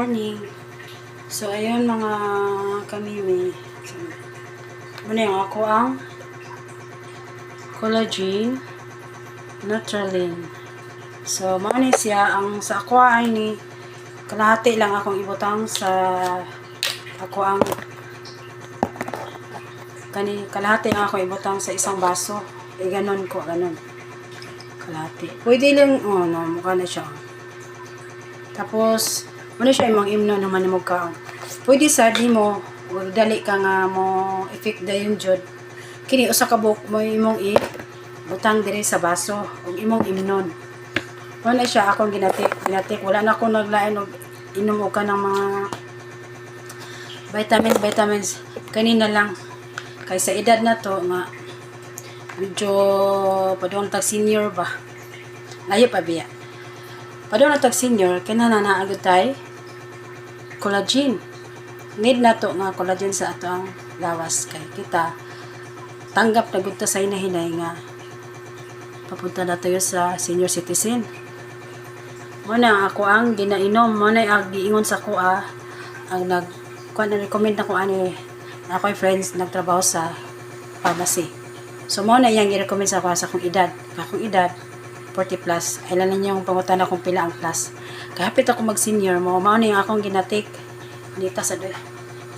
morning. So, ayun mga kamimi. So, ano yung ako ang collagen Neutralin. So, mauni siya. Ang sa ako ay ni kalahati lang akong ibutang sa ako ang kani kalahati lang ako ibutang sa isang baso. Eh, ganon ko, ganon. Kalahati. Pwede lang, oh, no, mukha na siya. Tapos, ano siya imong imno naman mo ka. Pwede sa di mo, dali ka nga mo effect da yung jud. Kini usa ka buok mo imong i butang diri sa baso ug imong imnon. Wala siya akong ginatik, ginatik. Wala na akong naglain og inom ka ng mga vitamins, vitamins. Kanina lang. Kay sa edad na to nga medyo padong tag senior ba. Layo pa biya. Padong tag senior, kinahanglan na agad tay collagen. Need na to nga collagen sa ato ang lawas kay kita tanggap na gud sa hinahinay nga papunta na tayo sa senior citizen. Mo na ako ang ginainom, mo na ang giingon sa ko ang nag kuan recommend na ko ani ako friends nagtrabaho sa pharmacy. So mo na iyang i-recommend sa ako sa akong edad. Akong edad 40 plus. Ay lang ninyong pangutan kung pila ang plus. Kahapit ako mag-senior mo, mao na yung akong ginatik. Nita sa doy.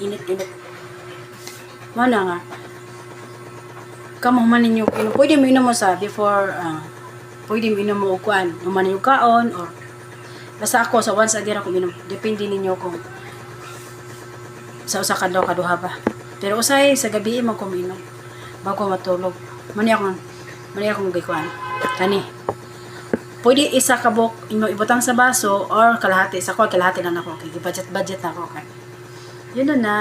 Init-init. Mao na nga. Kamo man ninyo, pwede mo inom mo sa before, ah, pwede mo inom mo kuan, uman yung kaon, or basta ako sa once a day ako inom. Depende ninyo kung sa usa ka daw kaduha ba. Pero usay sa gabi mo ko minom bago matulog. Mani ako mani akong gikuan. Kani. Pwede isa ka buk imo ibutang sa baso or kalahati sa ko kalahati lang ako kay budget budget na ako kay. Yun na na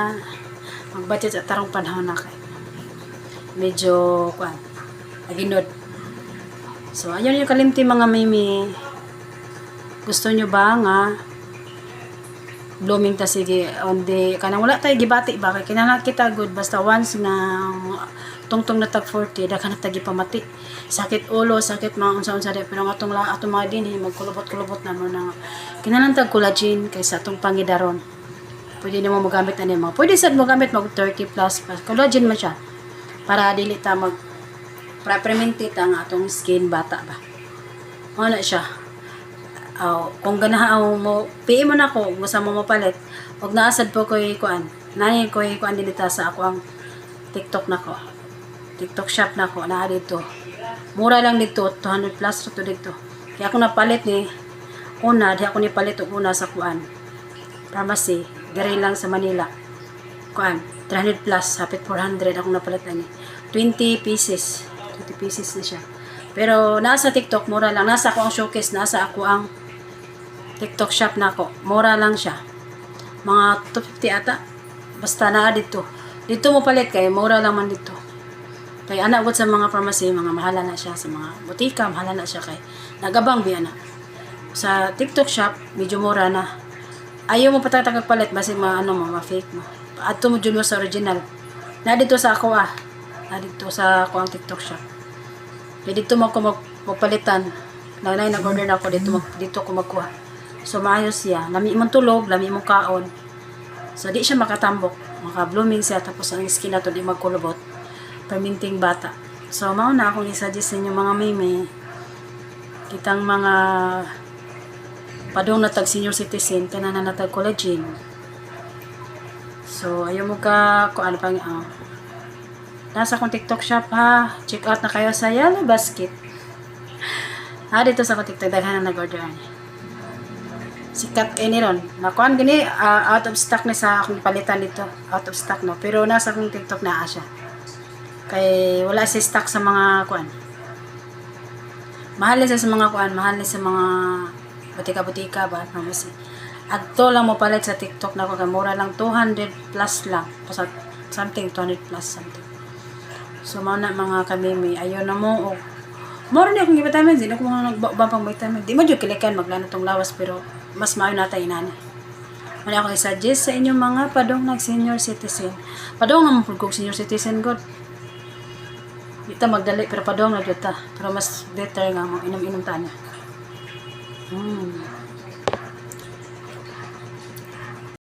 mag budget sa tarong panahon na kay. Medyo kuan aginod. So ayun yung kalimti mga mimi. Gusto nyo ba nga blooming ta sige on the kanang wala tay gibati ba? Kay kinahanglan kita good. Basta once nga tungtong na tag 40 daghan na tagi pamati sakit ulo sakit mga unsa-unsa di pero nga atong la atong mga dinhi magkulubot-kulubot na mo na kinahanglan tag collagen kaysa atong pangidaron. Pwede nimo magamit ani mga pwede sad mo gamit mag 30 plus pa. Collagen man siya. Para dili ta mag para preventive ang atong skin bata ba. Wala siya aw kung ganahaw mo pi'i mo na ko gusto mo mapalit og naasad po ko'y kuan. Nani ko'y kuan dinita sa ako ang TikTok na ko. TikTok shop na ko naa dito. Mura lang dito 200 plus to dito. Kaya ako napalit ni una di ako ni palit og una sa kuan. Pharmacy diri lang sa Manila. Kuan 300 plus hapit 400 ako napalit ani 20 pieces 20 pieces na siya. Pero nasa TikTok mura lang. Nasa ako ang showcase nasa ako ang TikTok shop na ako. Mura lang siya. Mga 250 ata. Basta na dito. Dito mo palit kay mura lang man dito. Kay anak ko sa mga pharmacy, mga mahala na siya sa mga butika, mahala na siya kay nagabang biya na. Sa TikTok shop, medyo mura na. Ayaw mo patatagag palit basi ma ano mo, ma-fake mo. Adto mo dyan mo sa original. Na dito sa ako ah. Na dito sa ako ang TikTok shop. Kaya dito mo mag- magpalitan. Nanay nag-order na ako dito, dito ako magkuha. So maayos siya. Lami mong tulog, lami mong kaon. So di siya makatambok. Maka-blooming siya tapos ang skin na to di magkulubot. Perminting bata. So mao na akong i-suggest sa inyo mga meme. Kitang mga padong natag senior citizen kana na natag collagen. So ayaw mo ka kung ano pang ah. Nasa akong TikTok shop ha. Check out na kayo sa Yellow Basket. Ha, dito sa akong TikTok daghan na nag-order sikat kay ni ron. Nakuan gini ah, out of stock na sa akong palitan dito. Out of stock no. Pero nasa akong TikTok na siya. Kay wala si stock sa mga kuan. Mahal sa mga kuan, mahal sa mga butika-butika ba, pharmacy. At to lang mo palit sa TikTok na ko mura lang 200 plus lang. Basta something 200 plus something. So mao na mga kamimi, ayo na mo og Moro ni akong vitamins, di na ko mga nagbabang vitamin. Di mo dyo kilikan maglano tong lawas pero mas maayo na tayo inani. Mali ako i-suggest sa inyong mga padong nag senior citizen. Padong naman po kong senior citizen god. Kita magdali pero padong na ta. Pero mas better nga mo inom-inom ta. Hmm.